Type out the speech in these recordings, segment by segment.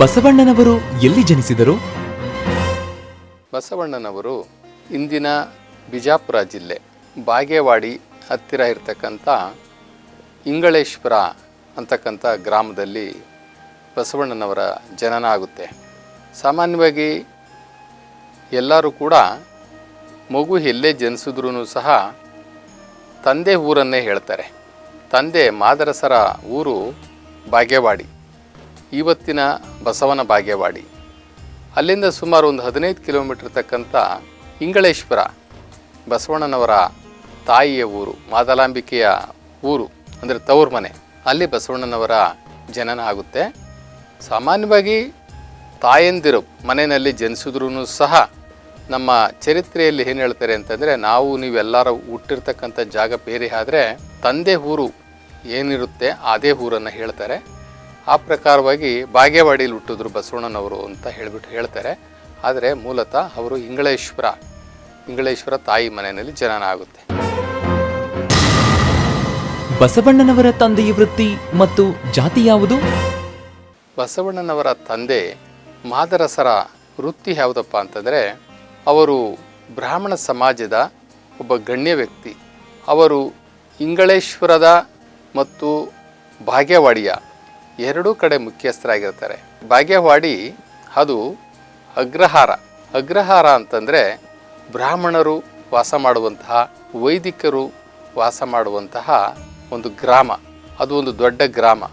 ಬಸವಣ್ಣನವರು ಎಲ್ಲಿ ಜನಿಸಿದರು? ಬಸವಣ್ಣನವರು ಇಂದಿನ ಬಿಜಾಪುರ ಜಿಲ್ಲೆ, ಬಾಗೇವಾಡಿ ಹತ್ತಿರ ಇರತಕ್ಕಂಥ ಇಂಗಳೇಶ್ವರ ಅಂತಕ್ಕಂಥ ಗ್ರಾಮದಲ್ಲಿ ಬಸವಣ್ಣನವರ ಜನನ ಆಗುತ್ತೆ. ಸಾಮಾನ್ಯವಾಗಿ ಎಲ್ಲರೂ ಕೂಡ ಮಗು ಎಲ್ಲೇ ಜನಿಸಿದ್ರೂ ಸಹ ತಂದೆ ಊರನ್ನೇ ಹೇಳ್ತಾರೆ. ತಂದೆ ಮಾದರಸರ ಊರು ಬಾಗೇವಾಡಿ. ಇವತ್ತಿನ ಬಸವನ ಬಾಗೇವಾಡಿ. ಅಲ್ಲಿಂದ ಸುಮಾರು ಒಂದು ಹದಿನೈದು ಕಿಲೋಮೀಟ್ರ್ ತಕ್ಕಂಥ ಇಂಗಳೇಶ್ವರ, ಬಸವಣ್ಣನವರ ತಾಯಿಯ ಊರು, ಮಾದಲಾಂಬಿಕೆಯ ಊರು, ಅಂದರೆ ತವ್ರ ಮನೆ. ಅಲ್ಲಿ ಬಸವಣ್ಣನವರ ಜನನ ಆಗುತ್ತೆ. ಸಾಮಾನ್ಯವಾಗಿ ತಾಯಂದಿರು ಮನೆಯಲ್ಲಿ ಜನಿಸಿದ್ರೂ ಸಹ ನಮ್ಮ ಚರಿತ್ರೆಯಲ್ಲಿ ಏನು ಹೇಳ್ತಾರೆ ಅಂತಂದರೆ, ನಾವು ನೀವೆಲ್ಲರೂ ಹುಟ್ಟಿರ್ತಕ್ಕಂಥ ಜಾಗ ಬೇರೆ ಆದರೆ ತಂದೆ ಊರು ಏನಿರುತ್ತೆ ಅದೇ ಊರನ್ನು ಹೇಳ್ತಾರೆ. ಆ ಪ್ರಕಾರವಾಗಿ ಬಾಗೇವಾಡಿಲಿ ಹುಟ್ಟಿದ್ರು ಬಸವಣ್ಣನವರು ಅಂತ ಹೇಳಿಬಿಟ್ಟು ಹೇಳ್ತಾರೆ. ಆದರೆ ಮೂಲತಃ ಅವರು ಇಂಗಳೇಶ್ವರ ಇಂಗಳೇಶ್ವರ ತಾಯಿ ಮನೆಯಲ್ಲಿ ಜನನ ಆಗುತ್ತೆ. ಬಸವಣ್ಣನವರ ತಂದೆಯ ವೃತ್ತಿ ಮತ್ತು ಜಾತಿ ಯಾವುದು? ಬಸವಣ್ಣನವರ ತಂದೆ ಮಾದರಸರ ವೃತ್ತಿ ಯಾವುದಪ್ಪ ಅಂತಂದರೆ ಅವರು ಬ್ರಾಹ್ಮಣ ಸಮಾಜದ ಒಬ್ಬ ಗಣ್ಯ ವ್ಯಕ್ತಿ. ಅವರು ಇಂಗಳೇಶ್ವರದ ಮತ್ತು ಭಾಗ್ಯವಾಡಿಯ ಎರಡೂ ಕಡೆ ಮುಖ್ಯಸ್ಥರಾಗಿರ್ತಾರೆ. ಭಾಗ್ಯವಾಡಿ ಅದು ಅಗ್ರಹಾರ. ಅಗ್ರಹಾರ ಅಂತಂದರೆ ಬ್ರಾಹ್ಮಣರು ವಾಸ ಮಾಡುವಂತಹ, ವೈದಿಕರು ವಾಸ ಮಾಡುವಂತಹ ಒಂದು ಗ್ರಾಮ. ಅದು ಒಂದು ದೊಡ್ಡ ಗ್ರಾಮ.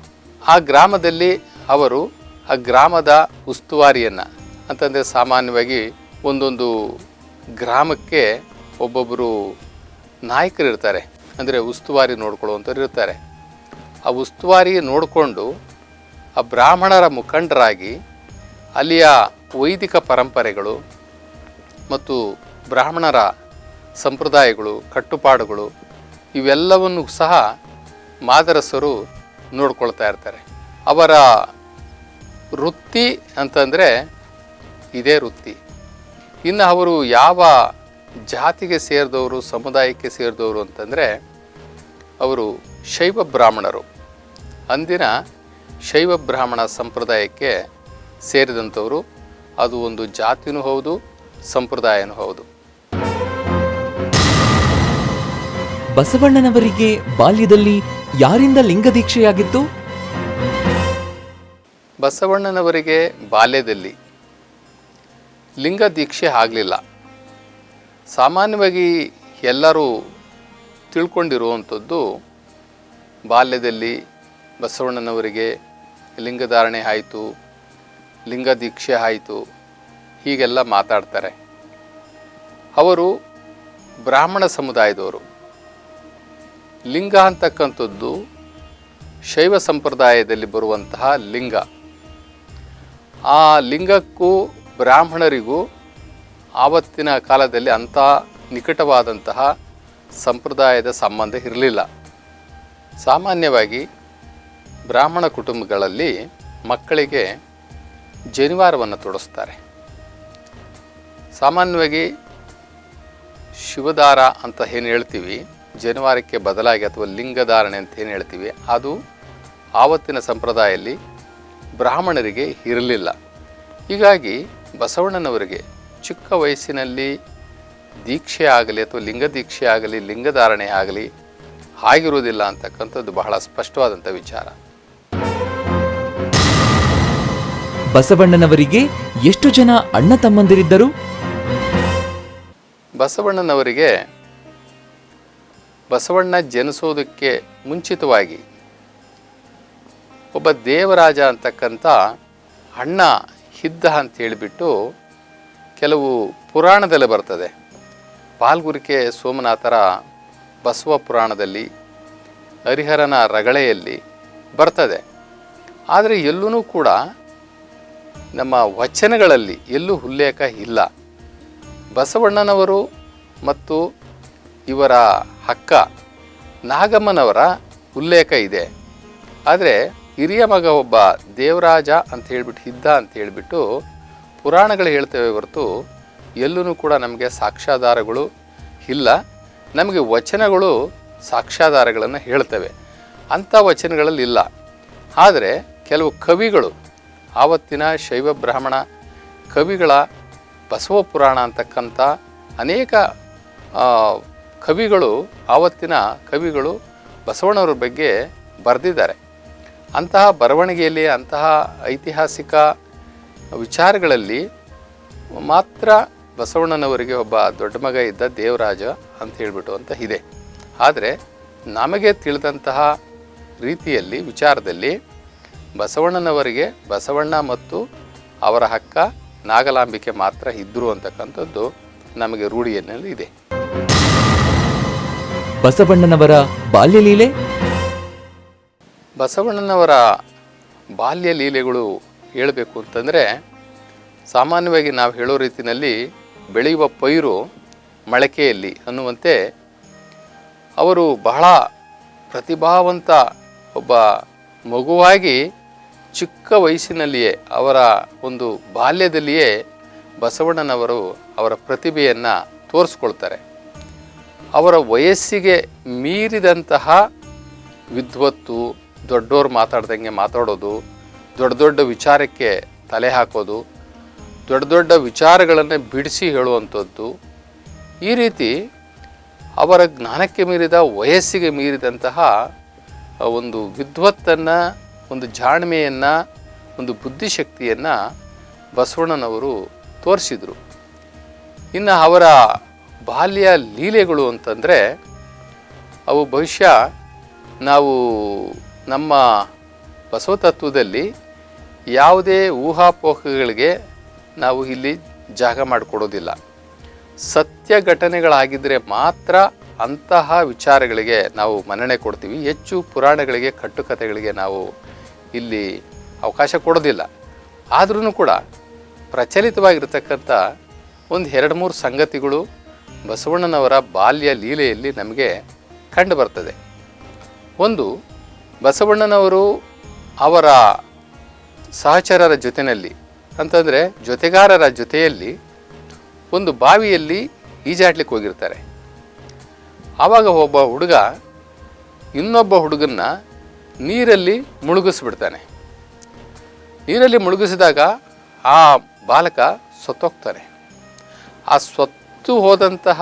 ಆ ಗ್ರಾಮದಲ್ಲಿ ಅವರು ಆ ಗ್ರಾಮದ ಉಸ್ತುವಾರಿಯನ್ನು ಅಂತಂದರೆ ಸಾಮಾನ್ಯವಾಗಿ ಒಂದೊಂದು ಗ್ರಾಮಕ್ಕೆ ಒಬ್ಬೊಬ್ಬರು ನಾಯಕರು ಇರ್ತಾರೆ ಅಂದರೆ ಉಸ್ತುವಾರಿ ನೋಡ್ಕೊಳ್ಳುವಂಥವ್ರು ಇರ್ತಾರೆ ಆ ಉಸ್ತುವಾರಿ ನೋಡಿಕೊಂಡು ಆ ಬ್ರಾಹ್ಮಣರ ಮುಖಂಡರಾಗಿ ಅಲ್ಲಿಯ ವೈದಿಕ ಪರಂಪರೆಗಳು ಮತ್ತು ಬ್ರಾಹ್ಮಣರ ಸಂಪ್ರದಾಯಗಳು, ಕಟ್ಟುಪಾಡುಗಳು ಇವೆಲ್ಲವನ್ನು ಸಹ ಮಾದರಸರು ನೋಡ್ಕೊಳ್ತಾ ಇರ್ತಾರೆ. ಅವರ ವೃತ್ತಿ ಅಂತಂದರೆ ಇದೇ ವೃತ್ತಿ. ಇನ್ನು ಅವರು ಯಾವ ಜಾತಿಗೆ ಸೇರಿದವರು, ಸಮುದಾಯಕ್ಕೆ ಸೇರಿದವರು ಅಂತಂದರೆ ಅವರು ಶೈವ ಬ್ರಾಹ್ಮಣರು. ಅಂದಿನ ಶೈವ ಬ್ರಾಹ್ಮಣ ಸಂಪ್ರದಾಯಕ್ಕೆ ಸೇರಿದಂಥವರು ಅದು ಒಂದು ಜಾತಿನೂ ಹೌದು ಸಂಪ್ರದಾಯನೂ ಹೌದು. ಬಸವಣ್ಣನವರಿಗೆ ಬಾಲ್ಯದಲ್ಲಿ ಯಾರಿಂದ ಲಿಂಗದೀಕ್ಷೆಯಾಗಿತ್ತು ಬಸವಣ್ಣನವರಿಗೆ ಬಾಲ್ಯದಲ್ಲಿ ಲಿಂಗ ದೀಕ್ಷೆ ಆಗಲಿಲ್ಲ. ಸಾಮಾನ್ಯವಾಗಿ ಎಲ್ಲರೂ ತಿಳ್ಕೊಂಡಿರುವಂಥದ್ದು ಬಾಲ್ಯದಲ್ಲಿ ಬಸವಣ್ಣನವರಿಗೆ ಲಿಂಗಧಾರಣೆ ಆಯಿತು ಲಿಂಗ ದೀಕ್ಷೆ ಆಯಿತು, ಹೀಗೆಲ್ಲ ಮಾತಾಡ್ತಾರೆ. ಅವರು ಬ್ರಾಹ್ಮಣ ಸಮುದಾಯದವರು. ಲಿಂಗ ಅಂತಕ್ಕಂಥದ್ದು ಶೈವ ಸಂಪ್ರದಾಯದಲ್ಲಿ ಬರುವಂತಹ ಲಿಂಗ. ಆ ಲಿಂಗಕ್ಕೂ ಬ್ರಾಹ್ಮಣರಿಗೂ ಆವತ್ತಿನ ಕಾಲದಲ್ಲಿ ಅಂಥ ನಿಕಟವಾದಂತಹ ಸಂಪ್ರದಾಯದ ಸಂಬಂಧ ಇರಲಿಲ್ಲ. ಸಾಮಾನ್ಯವಾಗಿ ಬ್ರಾಹ್ಮಣ ಕುಟುಂಬಗಳಲ್ಲಿ ಮಕ್ಕಳಿಗೆ ಜನಿವಾರವನ್ನು ತೊಡಸ್ತಾರೆ. ಸಾಮಾನ್ಯವಾಗಿ ಶಿವದಾರ ಅಂತ ಏನು ಹೇಳ್ತೀವಿ? ಜನಿವಾರಕ್ಕೆ ಬದಲಾಗಿ ಅಥವಾ ಲಿಂಗಧಾರಣೆ ಅಂತ ಏನು ಹೇಳ್ತೀವಿ? ಅದು ಆವತ್ತಿನ ಸಂಪ್ರದಾಯದಲ್ಲಿ ಬ್ರಾಹ್ಮಣರಿಗೆ ಇರಲಿಲ್ಲ. ಹೀಗಾಗಿ ಬಸವಣ್ಣನವರಿಗೆ ಚಿಕ್ಕ ವಯಸ್ಸಿನಲ್ಲಿ ದೀಕ್ಷೆ ಆಗಲಿ ಅಥವಾ ಲಿಂಗ ದೀಕ್ಷೆ ಆಗಲಿ, ಲಿಂಗಧಾರಣೆ ಆಗಲಿ ಆಗಿರುವುದಿಲ್ಲ ಅಂತಕ್ಕಂಥದ್ದು ಬಹಳ ಸ್ಪಷ್ಟವಾದಂಥ ವಿಚಾರ. ಬಸವಣ್ಣನವರಿಗೆ ಎಷ್ಟು ಜನ ಅಣ್ಣ ತಮ್ಮಂದಿರಿದ್ದರು? ಬಸವಣ್ಣನವರಿಗೆ ಬಸವಣ್ಣ ಜನಿಸೋದಕ್ಕೆ ಮುಂಚಿತವಾಗಿ ಒಬ್ಬ ದೇವರಾಜ ಅಂತಕ್ಕಂಥ ಅಣ್ಣ ಇದ್ದ ಅಂತ ಹೇಳಿಬಿಟ್ಟು ಕೆಲವು ಪುರಾಣದಲ್ಲಿ ಬರ್ತದೆ. ಪಾಲ್ಗುರಿಕೆ ಸೋಮನಾಥರ ಬಸವ ಪುರಾಣದಲ್ಲಿ ಹರಿಹರನ ರಗಳೆಯಲ್ಲಿ ಬರ್ತದೆ. ಆದರೆ ಎಲ್ಲೂ ಕೂಡ ನಮ್ಮ ವಚನಗಳಲ್ಲಿ ಎಲ್ಲೂ ಉಲ್ಲೇಖ ಇಲ್ಲ. ಬಸವಣ್ಣನವರು ಮತ್ತು ಇವರ ಅಕ್ಕ ನಾಗಮ್ಮನವರ ಉಲ್ಲೇಖ ಇದೆ. ಆದರೆ ಹಿರಿಯ ಮಗ ಒಬ್ಬ ದೇವರಾಜ ಅಂತ ಹೇಳಿಬಿಟ್ಟು ಇದ್ದ ಅಂತ ಹೇಳಿಬಿಟ್ಟು ಪುರಾಣಗಳು ಹೇಳ್ತೇವೆ ಹೊರತು ಎಲ್ಲೂ ಕೂಡ ನಮಗೆ ಸಾಕ್ಷ್ಯಾಧಾರಗಳು ಇಲ್ಲ. ನಮಗೆ ವಚನಗಳು ಸಾಕ್ಷ್ಯಾಧಾರಗಳನ್ನು ಹೇಳ್ತವೆ. ಅಂಥ ವಚನಗಳಲ್ಲಿ ಇಲ್ಲ. ಆದರೆ ಕೆಲವು ಕವಿಗಳು ಆವತ್ತಿನ ಶೈವ ಬ್ರಾಹ್ಮಣ ಕವಿಗಳ ಬಸವ ಪುರಾಣ ಅಂತಕ್ಕಂಥ ಅನೇಕ ಕವಿಗಳು, ಆವತ್ತಿನ ಕವಿಗಳು ಬಸವಣ್ಣವ್ರ ಬಗ್ಗೆ ಬರೆದಿದ್ದಾರೆ. ಅಂತಹ ಬರವಣಿಗೆಯಲ್ಲಿ, ಅಂತಹ ಐತಿಹಾಸಿಕ ವಿಚಾರಗಳಲ್ಲಿ ಮಾತ್ರ ಬಸವಣ್ಣನವರಿಗೆ ಒಬ್ಬ ದೊಡ್ಡ ಮಗ ಇದ್ದ ದೇವರಾಜ ಅಂತ ಹೇಳಿಬಿಟ್ಟು ಅಂತ ಇದೆ. ಆದರೆ, ನಮಗೆ ತಿಳಿದಂತಹ ರೀತಿಯಲ್ಲಿ, ವಿಚಾರದಲ್ಲಿ ಬಸವಣ್ಣನವರಿಗೆ ಬಸವಣ್ಣ ಮತ್ತು ಅವರ ಹಕ್ಕ ನಾಗಲಾಂಬಿಕೆ ಮಾತ್ರ ಇದ್ದರು ಅಂತಕ್ಕಂಥದ್ದು ನಮಗೆ ರೂಢಿಯಲ್ಲಿ ಇದೆ. ಬಸವಣ್ಣನವರ ಬಾಲ್ಯಲೀಲೆ ಬಸವಣ್ಣನವರ ಬಾಲ್ಯ ಲೀಲೆಗಳು ಹೇಳಬೇಕು ಅಂತಂದರೆ ಸಾಮಾನ್ಯವಾಗಿ ನಾವು ಹೇಳೋ ರೀತಿಯಲ್ಲಿ ಬೆಳೆಯುವ ಪೈರು ಮಳಕೆಯಲ್ಲಿ ಅನ್ನುವಂತೆ ಅವರು ಬಹಳ ಪ್ರತಿಭಾವಂತ ಒಬ್ಬ ಮಗುವಾಗಿ ಚಿಕ್ಕ ವಯಸ್ಸಿನಲ್ಲಿಯೇ ಅವರ ಒಂದು ಬಾಲ್ಯದಲ್ಲಿಯೇ ಬಸವಣ್ಣನವರು ಅವರ ಪ್ರತಿಭೆಯನ್ನು ತೋರಿಸ್ಕೊಳ್ತಾರೆ. ಅವರ ವಯಸ್ಸಿಗೆ ಮೀರಿದಂತಹ ವಿದ್ವತ್ತು, ದೊಡ್ಡೋರು ಮಾತಾಡ್ದಂಗೆ ಮಾತಾಡೋದು, ದೊಡ್ಡ ದೊಡ್ಡ ವಿಚಾರಕ್ಕೆ ತಲೆ ಹಾಕೋದು, ದೊಡ್ಡ ದೊಡ್ಡ ವಿಚಾರಗಳನ್ನು ಬಿಡಿಸಿ ಹೇಳುವಂಥದ್ದು, ಈ ರೀತಿ ಅವರ ಜ್ಞಾನಕ್ಕೆ ಮೀರಿದ, ವಯಸ್ಸಿಗೆ ಮೀರಿದಂತಹ ಒಂದು ವಿದ್ವತ್ತನ್ನು ಒಂದು ಜಾಣ್ಮೆಯನ್ನು, ಒಂದು ಬುದ್ಧಿಶಕ್ತಿಯನ್ನು ಬಸವಣ್ಣನವರು ತೋರಿಸಿದರು. ಇನ್ನು ಅವರ ಬಾಲ್ಯ ಲೀಲೆಗಳು ಅಂತಂದರೆ, ಅವು ಬಹುಶಃ ನಾವು ನಮ್ಮ ಬಸವತತ್ವದಲ್ಲಿ ಯಾವುದೇ ಊಹಾಪೋಹಗಳಿಗೆ ನಾವು ಇಲ್ಲಿ ಜಾಗ ಮಾಡಿಕೊಡೋದಿಲ್ಲ. ಸತ್ಯ ಘಟನೆಗಳಾಗಿದ್ದರೆ ಮಾತ್ರ ಅಂತಹ ವಿಚಾರಗಳಿಗೆ ನಾವು ಮನ್ನಣೆ ಕೊಡ್ತೀವಿ. ಹೆಚ್ಚು ಪುರಾಣಗಳಿಗೆ ಕಟ್ಟುಕತೆಗಳಿಗೆ ನಾವು ಇಲ್ಲಿ ಅವಕಾಶ ಕೊಡೋದಿಲ್ಲ. ಆದ್ರೂ ಕೂಡ ಪ್ರಚಲಿತವಾಗಿರ್ತಕ್ಕಂಥ ಒಂದು ಎರಡು ಮೂರು ಸಂಗತಿಗಳು ಬಸವಣ್ಣನವರ ಬಾಲ್ಯ ಲೀಲೆಯಲ್ಲಿ ನಮಗೆ ಕಂಡು ಬರ್ತದೆ. ಒಂದು, ಬಸವಣ್ಣನವರು ಅವರ ಸಹಚರರ ಜೊತೆಯಲ್ಲಿ ಅಂತಂದರೆ ಜೊತೆಗಾರರ ಜೊತೆಯಲ್ಲಿ ಒಂದು ಬಾವಿಯಲ್ಲಿ ಈಜಾಡ್ಲಿಕ್ಕೆ ಹೋಗಿರ್ತಾರೆ. ಆವಾಗ ಒಬ್ಬ ಹುಡುಗ ಇನ್ನೊಬ್ಬ ಹುಡುಗನ್ನ ನೀರಲ್ಲಿ ಮುಳುಗಿಸ್ಬಿಡ್ತಾನೆ. ನೀರಲ್ಲಿ ಮುಳುಗಿಸಿದಾಗ ಆ ಬಾಲಕ ಸತ್ತೋಗ್ತಾನೆ. ಆ ಸತ್ತು ಹೋದಂತಹ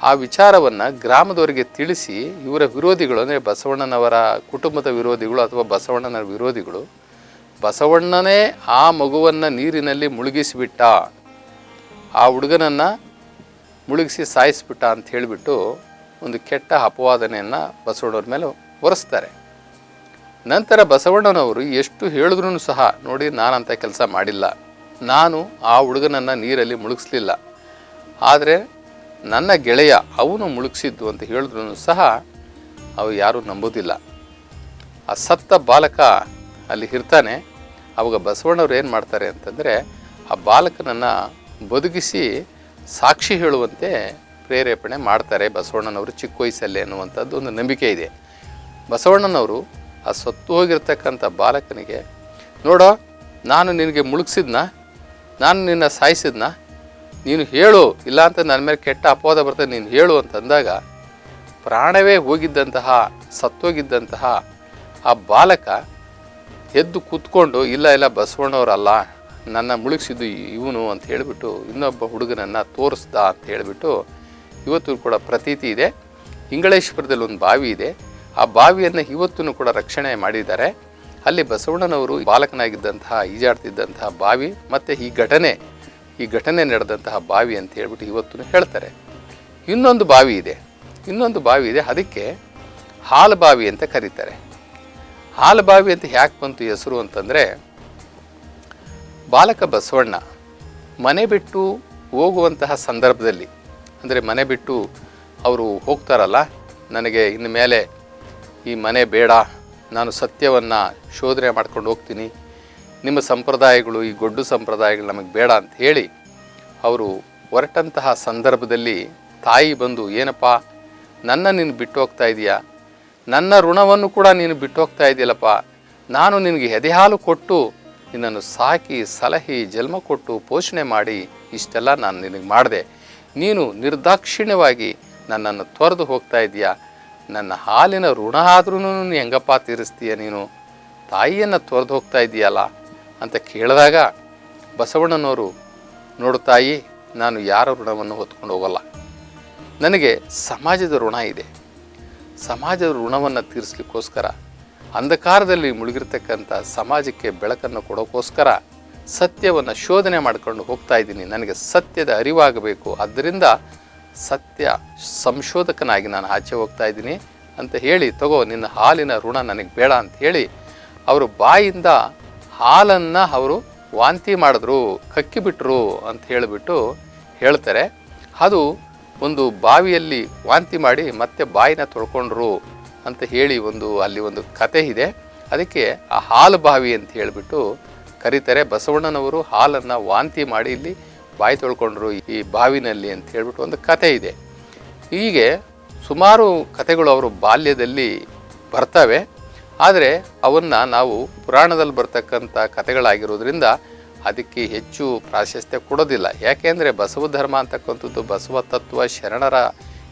ಆ ವಿಚಾರವನ್ನು ಗ್ರಾಮದವರಿಗೆ ತಿಳಿಸಿ ಇವರ ವಿರೋಧಿಗಳು, ಅಂದರೆ ಬಸವಣ್ಣನವರ ಕುಟುಂಬದ ವಿರೋಧಿಗಳು ಅಥವಾ ಬಸವಣ್ಣನ ವಿರೋಧಿಗಳು, ಬಸವಣ್ಣನೇ ಆ ಮಗುವನ್ನು ನೀರಿನಲ್ಲಿ ಮುಳುಗಿಸಿಬಿಟ್ಟ, ಆ ಹುಡುಗನನ್ನು ಮುಳುಗಿಸಿ ಸಾಯಿಸಿಬಿಟ್ಟ ಅಂತ ಹೇಳಿಬಿಟ್ಟು ಒಂದು ಕೆಟ್ಟ ಅಪವಾದನೆಯನ್ನು ಬಸವಣ್ಣವ್ರ ಮೇಲೆ ಹೊರಿಸ್ತಾರೆ. ನಂತರ ಬಸವಣ್ಣನವರು ಎಷ್ಟು ಹೇಳಿದ್ರು ಸಹ ನೋಡಿ ನಾನಂಥ ಕೆಲಸ ಮಾಡಿಲ್ಲ. ನಾನು ಆ ಹುಡುಗನನ್ನು ನೀರಲ್ಲಿ ಮುಳುಗಿಸ್ಲಿಲ್ಲ. ಆದರೆ ನನ್ನ ಗೆಳೆಯ ಅವನು ಮುಳುಗಿಸಿದ್ದು ಅಂತ ಹೇಳಿದ್ರು ಸಹ ಅವು ಯಾರೂ ನಂಬೋದಿಲ್ಲ. ಆ ಸತ್ತ ಬಾಲಕ ಅಲ್ಲಿ ಇರ್ತಾನೆ. ಅವಾಗ ಬಸವಣ್ಣವ್ರು ಏನು ಮಾಡ್ತಾರೆ ಅಂತಂದರೆ ಆ ಬಾಲಕನನ್ನು ಬದುಕಿಸಿ ಸಾಕ್ಷಿ ಹೇಳುವಂತೆ ಪ್ರೇರೇಪಣೆ ಮಾಡ್ತಾರೆ ಬಸವಣ್ಣನವರು ಚಿಕ್ಕ ವಯಸ್ಸಲ್ಲೇ ಅನ್ನುವಂಥದ್ದು ಒಂದು ನಂಬಿಕೆ ಇದೆ. ಬಸವಣ್ಣನವರು ಆ ಸತ್ತು ಹೋಗಿರ್ತಕ್ಕಂಥ ಬಾಲಕನಿಗೆ, ನೋಡೋ, ನಾನು ನಿನಗೆ ಮುಳುಗಿಸಿದ್ನ? ನಾನು ನಿನ್ನ ಸಾಯಿಸಿದ್ನ? ನೀನು ಹೇಳು, ಇಲ್ಲ ಅಂತ ನನ್ನ ಮೇಲೆ ಕೆಟ್ಟ ಅಪವಾದ ಬರ್ತದೆ, ನೀನು ಹೇಳು ಅಂತಂದಾಗ ಪ್ರಾಣವೇ ಹೋಗಿದ್ದಂತಹ ಸತ್ತೋಗಿದ್ದಂತಹ ಆ ಬಾಲಕ ಎದ್ದು ಕೂತ್ಕೊಂಡು, ಇಲ್ಲ ಇಲ್ಲ, ಬಸವಣ್ಣವರಲ್ಲ, ನನ್ನ ಮುಳುಗಿಸಿದ್ದು ಇವನು ಅಂತ ಹೇಳಿಬಿಟ್ಟು, ಇನ್ನೊಬ್ಬ ಹುಡುಗನನ್ನು ತೋರಿಸ್ದ ಅಂತ ಹೇಳಿಬಿಟ್ಟು ಇವತ್ತು ಕೂಡ ಪ್ರತೀತಿ ಇದೆ. ಇಂಗಳೇಶ್ವರದಲ್ಲಿ ಒಂದು ಬಾವಿ ಇದೆ. ಆ ಬಾವಿಯನ್ನು ಇವತ್ತೂ ಕೂಡ ರಕ್ಷಣೆ ಮಾಡಿದ್ದಾರೆ. ಅಲ್ಲಿ ಬಸವಣ್ಣನವರು ಬಾಲಕನಾಗಿದ್ದಂತಹ, ಈಜಾಡ್ತಿದ್ದಂತಹ ಬಾವಿ ಮತ್ತು ಈ ಘಟನೆ ಈ ಘಟನೆ ನಡೆದಂತಹ ಬಾವಿ ಅಂತ ಹೇಳ್ಬಿಟ್ಟು ಇವತ್ತು ಹೇಳ್ತಾರೆ. ಇನ್ನೊಂದು ಬಾವಿ ಇದೆ. ಇನ್ನೊಂದು ಬಾವಿ ಇದೆ. ಅದಕ್ಕೆ ಹಾಲು ಬಾವಿ ಅಂತ ಕರೀತಾರೆ. ಹಾಲು ಬಾವಿ ಅಂತ ಯಾಕೆ ಬಂತು ಹೆಸರು ಅಂತಂದರೆ, ಬಾಲಕ ಬಸವಣ್ಣ ಮನೆ ಬಿಟ್ಟು ಹೋಗುವಂತಹ ಸಂದರ್ಭದಲ್ಲಿ, ಅಂದರೆ ಮನೆ ಬಿಟ್ಟು ಅವರು ಹೋಗ್ತಾರಲ್ಲ, ನನಗೆ ಇನ್ನು ಮೇಲೆ ಈ ಮನೆ ಬೇಡ. ನಾನು ಸತ್ಯವನ್ನು ಶೋಧನೆ ಮಾಡ್ಕೊಂಡು ಹೋಗ್ತೀನಿ. ನಿಮ್ಮ ಸಂಪ್ರದಾಯಗಳು, ಈ ಗೊಡ್ಡು ಸಂಪ್ರದಾಯಗಳು ನಮಗೆ ಬೇಡ ಅಂತ ಹೇಳಿ ಅವರು ಹೊರಟಂತಹ ಸಂದರ್ಭದಲ್ಲಿ ತಾಯಿ ಬಂದು, ಏನಪ್ಪ, ನನ್ನ ನೀನು ಬಿಟ್ಟು ಹೋಗ್ತಾ ಇದೀಯಾ? ನನ್ನ ಋಣವನ್ನು ಕೂಡ ನೀನು ಬಿಟ್ಟು ಹೋಗ್ತಾ ಇದೆಯಲ್ಲಪ್ಪ? ನಾನು ನಿನಗೆ ಎದೆಹಾಲು ಕೊಟ್ಟು ನಿನ್ನನ್ನು ಸಾಕಿ, ಸಲಹಿ, ಜನ್ಮ ಕೊಟ್ಟು ಪೋಷಣೆ ಮಾಡಿ ಇಷ್ಟೆಲ್ಲ ನಾನು ನಿನಗೆ ಮಾಡಿದೆ. ನೀನು ನಿರ್ದಾಕ್ಷಿಣ್ಯವಾಗಿ ನನ್ನನ್ನು ತೊರೆದು ಹೋಗ್ತಾ ಇದೀಯಾ? ನನ್ನ ಹಾಲಿನ ಋಣ ಆದ್ರೂ ನೀನು ಹೆಂಗಪ್ಪ ತೀರಿಸ್ತೀಯ ನೀನು? ತಾಯಿಯನ್ನು ತೊರೆದು ಹೋಗ್ತಾ ಇದೆಯಲ್ಲ ಅಂತ ಕೇಳಿದಾಗ ಬಸವಣ್ಣನವರು, ನೋಡು ತಾಯಿ, ನಾನು ಯಾರ ಋಣವನ್ನು ಹೊತ್ಕೊಂಡು ಹೋಗಲ್ಲ. ನನಗೆ ಸಮಾಜದ ಋಣ ಇದೆ. ಸಮಾಜದ ಋಣವನ್ನು ತೀರಿಸ್ಲಿಕ್ಕೋಸ್ಕರ, ಅಂಧಕಾರದಲ್ಲಿ ಮುಳುಗಿರ್ತಕ್ಕಂಥ ಸಮಾಜಕ್ಕೆ ಬೆಳಕನ್ನು ಕೊಡೋಕ್ಕೋಸ್ಕರ ಸತ್ಯವನ್ನು ಶೋಧನೆ ಮಾಡ್ಕೊಂಡು ಹೋಗ್ತಾ ಇದ್ದೀನಿ. ನನಗೆ ಸತ್ಯದ ಅರಿವಾಗಬೇಕು. ಆದ್ದರಿಂದ ಸತ್ಯ ಸಂಶೋಧಕನಾಗಿ ನಾನು ಆಚೆ ಹೋಗ್ತಾ ಇದ್ದೀನಿ ಅಂತ ಹೇಳಿ, ತಗೋ, ನಿನ್ನ ಹಾಲಿನ ಋಣ ನನಗೆ ಬೇಡ ಅಂತ ಹೇಳಿ, ಅವರು ಬಾಯಿಂದ ಹಾಲನ್ನು ಅವರು ವಾಂತಿ ಮಾಡಿದ್ರು ಕಕ್ಕಿಬಿಟ್ರು ಅಂತ ಹೇಳಿಬಿಟ್ಟು ಹೇಳ್ತಾರೆ. ಅದು ಒಂದು ಬಾವಿಯಲ್ಲಿ ವಾಂತಿ ಮಾಡಿ ಮತ್ತೆ ಬಾಯಿನ ತೊಳ್ಕೊಂಡ್ರು ಅಂತ ಹೇಳಿ ಒಂದು, ಅಲ್ಲಿ ಒಂದು ಕತೆ ಇದೆ. ಅದಕ್ಕೆ ಆ ಹಾಲು ಬಾವಿ ಅಂತ ಹೇಳಿಬಿಟ್ಟು ಕರೀತಾರೆ. ಬಸವಣ್ಣನವರು ಹಾಲನ್ನು ವಾಂತಿ ಮಾಡಿ ಇಲ್ಲಿ ಬಾಯಿ ತೊಳ್ಕೊಂಡ್ರು ಈ ಬಾವಿನಲ್ಲಿ ಅಂತ ಹೇಳ್ಬಿಟ್ಟು ಒಂದು ಕತೆ ಇದೆ. ಹೀಗೆ ಸುಮಾರು ಕತೆಗಳು ಅವರು ಬಾಲ್ಯದಲ್ಲಿ ಬರ್ತವೆ. ಆದರೆ ಅವನ್ನು ನಾವು ಪುರಾಣದಲ್ಲಿ ಬರ್ತಕ್ಕಂಥ ಕತೆಗಳಾಗಿರೋದ್ರಿಂದ ಅದಕ್ಕೆ ಹೆಚ್ಚು ಪ್ರಾಶಸ್ತ್ಯ ಕೊಡೋದಿಲ್ಲ. ಯಾಕೆಂದರೆ ಬಸವ ಧರ್ಮ ಅಂತಕ್ಕಂಥದ್ದು ಬಸವ ತತ್ವ, ಶರಣರ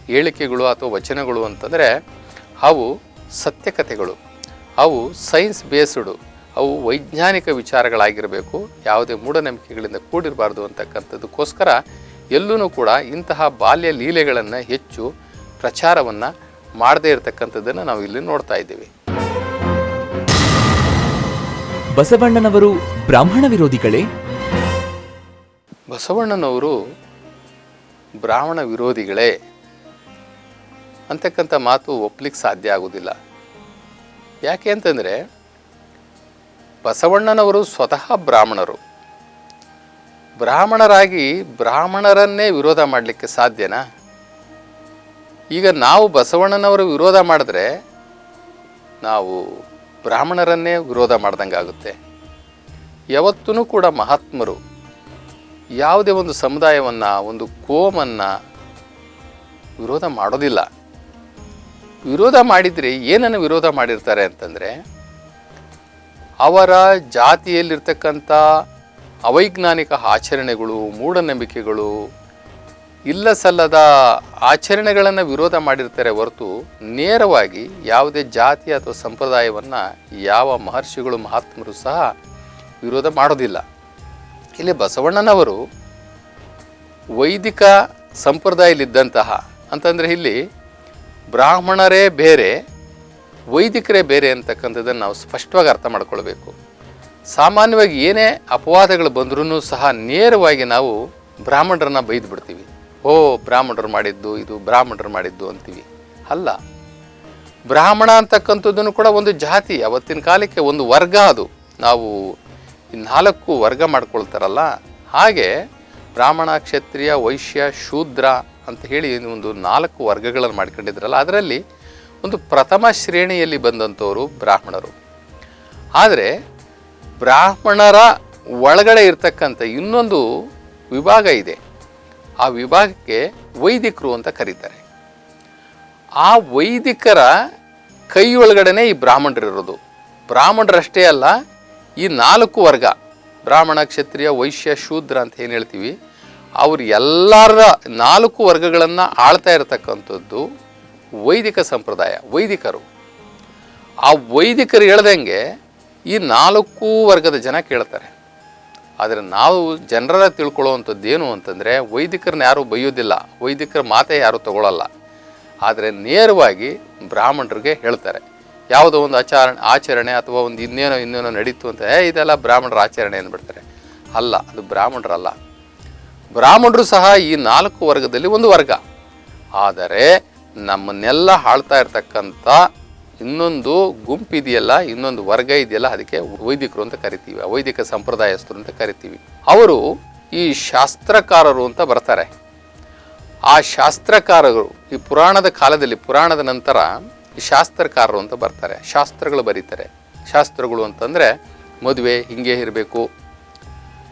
ಹೇಳಿಕೆಗಳು ಅಥವಾ ವಚನಗಳು ಅಂತಂದರೆ ಅವು ಸತ್ಯಕಥೆಗಳು ಅವು ಸೈನ್ಸ್ ಬೇಸ್ಡು ಅವು ವೈಜ್ಞಾನಿಕ ವಿಚಾರಗಳಾಗಿರಬೇಕು ಯಾವುದೇ ಮೂಢನಂಬಿಕೆಗಳಿಂದ ಕೂಡಿರಬಾರ್ದು ಅಂತಕ್ಕಂಥದ್ದಕ್ಕೋಸ್ಕರ ಎಲ್ಲೂ ಕೂಡ ಇಂತಹ ಬಾಲ್ಯ ಲೀಲೆಗಳನ್ನು ಹೆಚ್ಚು ಪ್ರಚಾರವನ್ನು ಮಾಡದೇ ಇರತಕ್ಕಂಥದ್ದನ್ನು ನಾವು ಇಲ್ಲಿ ನೋಡ್ತಾ ಇದ್ದೀವಿ. ಬಸವಣ್ಣನವರು ಬ್ರಾಹ್ಮಣ ವಿರೋಧಿಗಳೇ? ಬಸವಣ್ಣನವರು ಬ್ರಾಹ್ಮಣ ವಿರೋಧಿಗಳೇ ಅಂತಕ್ಕಂಥ ಮಾತು ಒಪ್ಲಿಕ್ಕೆ ಸಾಧ್ಯ ಆಗೋದಿಲ್ಲ. ಯಾಕೆ ಅಂತಂದರೆ ಬಸವಣ್ಣನವರು ಸ್ವತಃ ಬ್ರಾಹ್ಮಣರು. ಬ್ರಾಹ್ಮಣರಾಗಿ ಬ್ರಾಹ್ಮಣರನ್ನೇ ವಿರೋಧ ಮಾಡಲಿಕ್ಕೆ ಸಾಧ್ಯನಾ? ಈಗ ನಾವು ಬಸವಣ್ಣನವರು ವಿರೋಧ ಮಾಡಿದ್ರೆ ನಾವು ಬ್ರಾಹ್ಮಣರನ್ನೇ ವಿರೋಧ ಆಗುತ್ತೆ ಯಾವತ್ತೂ ಕೂಡ ಮಹಾತ್ಮರು ಯಾವುದೇ ಒಂದು ಸಮುದಾಯವನ್ನು, ಒಂದು ಕೋಮನ್ನು ವಿರೋಧ ಮಾಡೋದಿಲ್ಲ. ವಿರೋಧ ಮಾಡಿದರೆ ಏನನ್ನು ವಿರೋಧ ಮಾಡಿರ್ತಾರೆ ಅಂತಂದರೆ ಅವರ ಜಾತಿಯಲ್ಲಿರ್ತಕ್ಕಂಥ ಅವೈಜ್ಞಾನಿಕ ಆಚರಣೆಗಳು, ಮೂಢನಂಬಿಕೆಗಳು ಇಲ್ಲ ಸಲ್ಲದ ಆಚರಣೆಗಳನ್ನು ವಿರೋಧ ಮಾಡಿರ್ತಾರೆ ಹೊರತು ನೇರವಾಗಿ ಯಾವುದೇ ಜಾತಿ ಅಥವಾ ಸಂಪ್ರದಾಯವನ್ನು ಯಾವ ಮಹರ್ಷಿಗಳು, ಮಹಾತ್ಮರು ಸಹ ವಿರೋಧ ಮಾಡೋದಿಲ್ಲ. ಇಲ್ಲಿ ಬಸವಣ್ಣನವರು ವೈದಿಕ ಸಂಪ್ರದಾಯದಲ್ಲಿದ್ದಂತಹ ಅಂತಂದರೆ ಇಲ್ಲಿ ಬ್ರಾಹ್ಮಣರೇ ಬೇರೆ ವೈದಿಕರೇ ಬೇರೆ ಅಂತಕ್ಕಂಥದ್ದನ್ನು ನಾವು ಸ್ಪಷ್ಟವಾಗಿ ಅರ್ಥ ಮಾಡ್ಕೊಳ್ಬೇಕು. ಸಾಮಾನ್ಯವಾಗಿ ಏನೇ ಅಪವಾದಗಳು ಬಂದ್ರೂ ಸಹ ನೇರವಾಗಿ ನಾವು ಬ್ರಾಹ್ಮಣರನ್ನ ಬೈದು ಬಿಡ್ತೀವಿ. ಓ, ಬ್ರಾಹ್ಮಣರು ಮಾಡಿದ್ದು, ಇದು ಬ್ರಾಹ್ಮಣರು ಮಾಡಿದ್ದು ಅಂತೀವಿ. ಅಲ್ಲ. ಬ್ರಾಹ್ಮಣ ಅಂತಕ್ಕಂಥದ್ದನ್ನು ಕೂಡ ಒಂದು ಜಾತಿ, ಅವತ್ತಿನ ಕಾಲಕ್ಕೆ ಒಂದು ವರ್ಗ ಅದು. ನಾವು ನಾಲ್ಕು ವರ್ಗ ಮಾಡ್ಕೊಳ್ತಾರಲ್ಲ. ಹಾಗೆ ಬ್ರಾಹ್ಮಣ, ಕ್ಷತ್ರಿಯ, ವೈಶ್ಯ, ಶೂದ್ರ ಅಂತ ಹೇಳಿ ಒಂದು ನಾಲ್ಕು ವರ್ಗಗಳನ್ನು ಮಾಡ್ಕೊಂಡಿದ್ರಲ್ಲ. ಅದರಲ್ಲಿ ಒಂದು ಪ್ರಥಮ ಶ್ರೇಣಿಯಲ್ಲಿ ಬಂದಂಥವರು ಬ್ರಾಹ್ಮಣರು. ಆದರೆ ಬ್ರಾಹ್ಮಣರ ಒಳಗಡೆ ಇರ್ತಕ್ಕಂಥ ಇನ್ನೊಂದು ವಿಭಾಗ ಇದೆ. ಆ ವಿಭಾಗಕ್ಕೆ ವೈದಿಕರು ಅಂತ ಕರೀತಾರೆ. ಆ ವೈದಿಕರ ಕೈಯೊಳಗಡೆನೇ ಈ ಬ್ರಾಹ್ಮಣರಿರೋದು ಬ್ರಾಹ್ಮಣರಷ್ಟೇ ಅಲ್ಲ, ಈ ನಾಲ್ಕು ವರ್ಗ, ಬ್ರಾಹ್ಮಣ, ಕ್ಷತ್ರಿಯ, ವೈಶ್ಯ, ಶೂದ್ರ ಅಂತ ಏನು ಹೇಳ್ತೀವಿ, ಅವ್ರು ಎಲ್ಲರ ನಾಲ್ಕು ವರ್ಗಗಳನ್ನು ಆಳ್ತಾ ಇರತಕ್ಕಂಥದ್ದು ವೈದಿಕ ಸಂಪ್ರದಾಯ, ವೈದಿಕರು. ಆ ವೈದಿಕರು ಹೇಳ್ದಂಗೆ ಈ ನಾಲ್ಕು ವರ್ಗದ ಜನ ಕೇಳ್ತಾರೆ. ಆದರೆ ನಾವು ಜನರ ತಿಳ್ಕೊಳ್ಳೋವಂಥದ್ದು ಏನು ಅಂತಂದರೆ ವೈದಿಕರನ್ನ ಯಾರೂ ಬೈಯೋದಿಲ್ಲ, ವೈದಿಕರ ಮಾತೆ ಯಾರೂ ತಗೊಳ್ಳಲ್ಲ ಆದರೆ ನೇರವಾಗಿ ಬ್ರಾಹ್ಮಣರಿಗೆ ಹೇಳ್ತಾರೆ. ಯಾವುದೋ ಒಂದು ಆಚರಣೆ ಆಚರಣೆ ಅಥವಾ ಒಂದು ಇನ್ನೇನೋ ಇನ್ನೇನೋ ನಡೀತು ಅಂತ, ಏ, ಇದೆಲ್ಲ ಬ್ರಾಹ್ಮಣರ ಆಚರಣೆ ಅಂದ್ಬಿಡ್ತಾರೆ. ಅಲ್ಲ, ಅದು ಬ್ರಾಹ್ಮಣರಲ್ಲ. ಬ್ರಾಹ್ಮಣರು ಸಹ ಈ ನಾಲ್ಕು ವರ್ಗದಲ್ಲಿ ಒಂದು ವರ್ಗ. ಆದರೆ ನಮ್ಮನ್ನೆಲ್ಲ ಆಳ್ತಾ ಇರ್ತಕ್ಕಂಥ ಇನ್ನೊಂದು ಗುಂಪಿದೆಯಲ್ಲ, ಇನ್ನೊಂದು ವರ್ಗ ಇದೆಯಲ್ಲ, ಅದಕ್ಕೆ ವೈದಿಕರು ಅಂತ ಕರಿತೀವಿ ವೈದಿಕ ಸಂಪ್ರದಾಯಸ್ಥರು ಅಂತ ಕರಿತೀವಿ. ಅವರು ಈ ಶಾಸ್ತ್ರಕಾರರು ಅಂತ ಬರ್ತಾರೆ. ಆ ಶಾಸ್ತ್ರಕಾರರು, ಈ ಪುರಾಣದ ಕಾಲದಲ್ಲಿ, ಪುರಾಣದ ನಂತರ ಶಾಸ್ತ್ರಕಾರರು ಅಂತ ಬರ್ತಾರೆ. ಶಾಸ್ತ್ರಗಳು ಬರೀತಾರೆ. ಶಾಸ್ತ್ರಗಳು ಅಂತಂದರೆ ಮದುವೆ, ಹಿಂಗೆ ಇರಬೇಕು,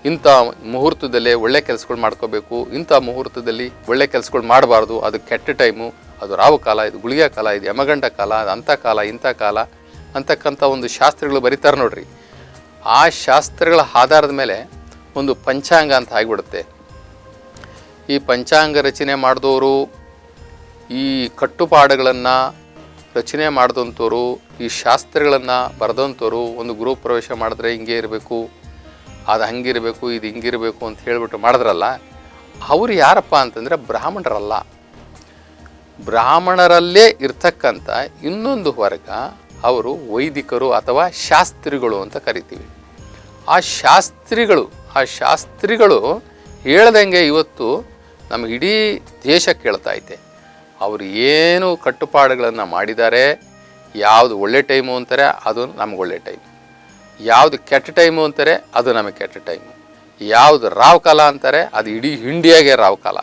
ಇಂಥ ಮುಹೂರ್ತದಲ್ಲೇ ಒಳ್ಳೆ ಕೆಲಸಗಳು ಮಾಡ್ಕೋಬೇಕು, ಇಂಥ ಮುಹೂರ್ತದಲ್ಲಿ ಒಳ್ಳೆ ಕೆಲಸಗಳು ಮಾಡಬಾರ್ದು, ಅದು ಕೆಟ್ಟ ಟೈಮು. ಅದು ರಾವು ಕಾಲ, ಇದು ಗುಳಿಗೆ ಕಾಲ, ಇದು ಯಮಗಂಡ ಕಾಲ ಅದು ಅಂಥ ಕಾಲ, ಇಂಥ ಕಾಲ ಅಂತಕ್ಕಂಥ ಒಂದು ಶಾಸ್ತ್ರಗಳು ಬರೀತಾರೆ ನೋಡ್ರಿ. ಆ ಶಾಸ್ತ್ರಗಳ ಆಧಾರದ ಮೇಲೆ ಒಂದು ಪಂಚಾಂಗ ಅಂತ ಆಗಿಬಿಡುತ್ತೆ. ಈ ಪಂಚಾಂಗ ರಚನೆ ಮಾಡಿದವರು, ಈ ಕಟ್ಟುಪಾಡುಗಳನ್ನು ರಚನೆ ಮಾಡಿದಂಥವ್ರು, ಈ ಶಾಸ್ತ್ರಗಳನ್ನು ಬರೆದಂಥವ್ರು, ಒಂದು ಗೃಹ ಪ್ರವೇಶ ಮಾಡಿದ್ರೆ ಹಿಂಗೆ ಇರಬೇಕು, ಅದು ಹಂಗಿರಬೇಕು ಇದು ಹಿಂಗಿರಬೇಕು ಅಂತ ಹೇಳಿಬಿಟ್ಟು ಮಾಡಿದ್ರಲ್ಲ, ಅವರು ಯಾರಪ್ಪ ಅಂತಂದರೆ ಬ್ರಾಹ್ಮಣರಲ್ಲ. ಬ್ರಾಹ್ಮಣರಲ್ಲೇ ಇರ್ತಕ್ಕಂಥ ಇನ್ನೊಂದು ವರ್ಗ ಅವರು ವೈದಿಕರು ಅಥವಾ ಶಾಸ್ತ್ರಿಗಳು ಅಂತ ಕರಿತೀವಿ. ಆ ಶಾಸ್ತ್ರಿಗಳು ಆ ಶಾಸ್ತ್ರಿಗಳು ಹೇಳ್ದಂಗೆ ಇವತ್ತು ನಮ್ಮ ಇಡೀ ದೇಶ ಕೇಳ್ತಾ ಐತೆ. ಅವರು ಏನು ಕಟ್ಟುಪಾಡುಗಳನ್ನು ಮಾಡಿದ್ದಾರೆ, ಯಾವುದು ಒಳ್ಳೆ ಟೈಮು ಅಂತಾರೆ ಅದು ನಮ್ಗೆ ಒಳ್ಳೆ ಟೈಮ್. ಯಾವುದು ಕೆಟ್ಟ ಟೈಮು ಅಂತಾರೆ ಅದು ನಮಗೆ ಕೆಟ್ಟ ಟೈಮು. ಯಾವುದು ರಾವ್ ಕಾಲ ಅಂತಾರೆ ಅದು ಇಡೀ ಇಂಡಿಯಾಗೆ ರಾವ್ ಕಾಲ.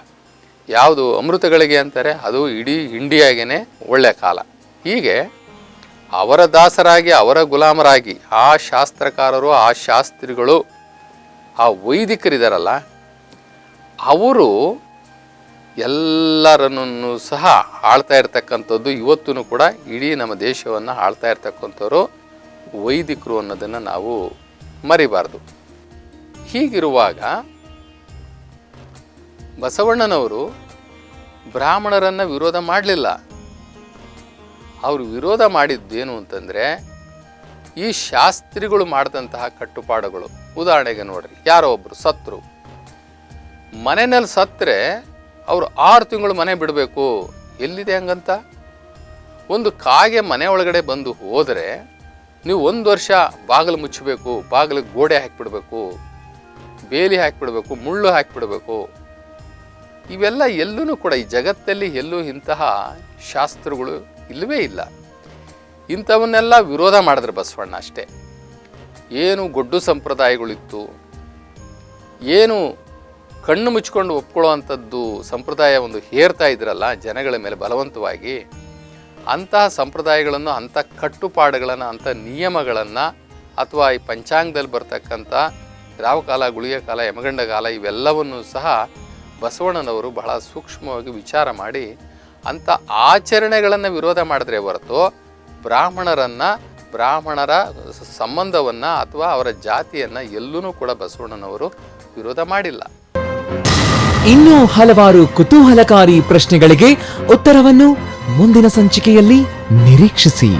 ಯಾವುದು ಅಮೃತಗಳಿಗೆ ಅಂತಾರೆ, ಅದು ಇಡೀ ಇಂಡಿಯಾಗೇ ಒಳ್ಳೆಯ ಕಾಲ. ಹೀಗೆ ಅವರ ದಾಸರಾಗಿ, ಅವರ ಗುಲಾಮರಾಗಿ, ಆ ಶಾಸ್ತ್ರಕಾರರು, ಆ ಶಾಸ್ತ್ರಿಗಳು, ಆ ವೈದಿಕರಿದಾರಲ್ಲ, ಅವರು ಎಲ್ಲರನ್ನು ಸಹ ಆಳ್ತಾ ಇರ್ತಕ್ಕಂಥದ್ದು ಇವತ್ತೂ ಕೂಡ ಇಡೀ ನಮ್ಮ ದೇಶವನ್ನು ಆಳ್ತಾ ಇರ್ತಕ್ಕಂಥವ್ರು ವೈದಿಕರು ಅನ್ನೋದನ್ನು ನಾವು ಮರಿಬಾರ್ದು. ಹೀಗಿರುವಾಗ ಬಸವಣ್ಣನವರು ಬ್ರಾಹ್ಮಣರನ್ನು ವಿರೋಧ ಮಾಡಲಿಲ್ಲ. ಅವರು ವಿರೋಧ ಮಾಡಿದ್ದೇನು ಅಂತಂದರೆ ಈ ಶಾಸ್ತ್ರಿಗಳು ಮಾಡಿದಂತಹ ಕಟ್ಟುಪಾಡುಗಳು. ಉದಾಹರಣೆಗೆ ನೋಡ್ರಿ, ಯಾರೋ ಒಬ್ಬರು ಸತ್ರು. ಮನೆಯಲ್ಲಿ ಸತ್ತರೆ ಅವರು ಆರು ತಿಂಗಳು ಮನೆ ಬಿಡಬೇಕು. ಎಲ್ಲಿದೆ ಹಂಗಂತ? ಒಂದು ಕಾಗೆ ಮನೆ ಒಳಗಡೆ ಬಂದು ಹೋದರೆ ನೀವು ಒಂದು ವರ್ಷ ಬಾಗಿಲು ಮುಚ್ಚಬೇಕು, ಬಾಗಿಲಿಗೆ ಗೋಡೆ ಹಾಕಿಬಿಡ್ಬೇಕು, ಬೇಲಿ ಹಾಕಿಬಿಡ್ಬೇಕು, ಮುಳ್ಳು ಹಾಕಿಬಿಡ್ಬೇಕು. ಇವೆಲ್ಲ ಎಲ್ಲೂ ಕೂಡ ಈ ಜಗತ್ತಲ್ಲಿ ಎಲ್ಲೂ ಇಂತಹ ಶಾಸ್ತ್ರಗಳು ಇಲ್ಲವೇ ಇಲ್ಲ. ಇಂಥವನ್ನೆಲ್ಲ ವಿರೋಧ ಮಾಡಿದ್ರು ಬಸವಣ್ಣ ಅಷ್ಟೇ. ಏನು ಗೊಡ್ಡು ಸಂಪ್ರದಾಯಗಳಿತ್ತು, ಏನು ಕಣ್ಣು ಮುಚ್ಕೊಂಡು ಒಪ್ಕೊಳ್ಳೋ ಅಂಥದ್ದು ಸಂಪ್ರದಾಯ ಒಂದು ಹೇರ್ತಾ ಇದ್ರಲ್ಲ, ಜನಗಳ ಮೇಲೆ ಬಲವಂತವಾಗಿ, ಅಂತಹ ಸಂಪ್ರದಾಯಗಳನ್ನು, ಅಂಥ ಕಟ್ಟುಪಾಡುಗಳನ್ನು, ಅಂಥ ನಿಯಮಗಳನ್ನು, ಅಥವಾ ಈ ಪಂಚಾಂಗದಲ್ಲಿ ಬರ್ತಕ್ಕಂಥ ರಾವಕಾಲ ಗುಳಿಯ ಕಾಲ ಯಮಗಂಡ ಕಾಲ ಇವೆಲ್ಲವನ್ನು ಸಹ ಬಸವಣ್ಣನವರು ಬಹಳ ಸೂಕ್ಷ್ಮವಾಗಿ ವಿಚಾರ ಮಾಡಿ ಅಂಥ ಆಚರಣೆಗಳನ್ನು ವಿರೋಧ ಮಾಡಿದ್ರೆ ಹೊರತು ಬ್ರಾಹ್ಮಣರನ್ನು, ಬ್ರಾಹ್ಮಣರ ಸಂಬಂಧವನ್ನು ಅಥವಾ ಅವರ ಜಾತಿಯನ್ನು ಎಲ್ಲೂ ಕೂಡ ಬಸವಣ್ಣನವರು ವಿರೋಧ ಮಾಡಿಲ್ಲ. ಇನ್ನೂ ಹಲವಾರು ಕುತೂಹಲಕಾರಿ ಪ್ರಶ್ನೆಗಳಿಗೆ ಉತ್ತರವನ್ನು ಮುಂದಿನ ಸಂಚಿಕೆಯಲ್ಲಿ ನಿರೀಕ್ಷಿಸಿ.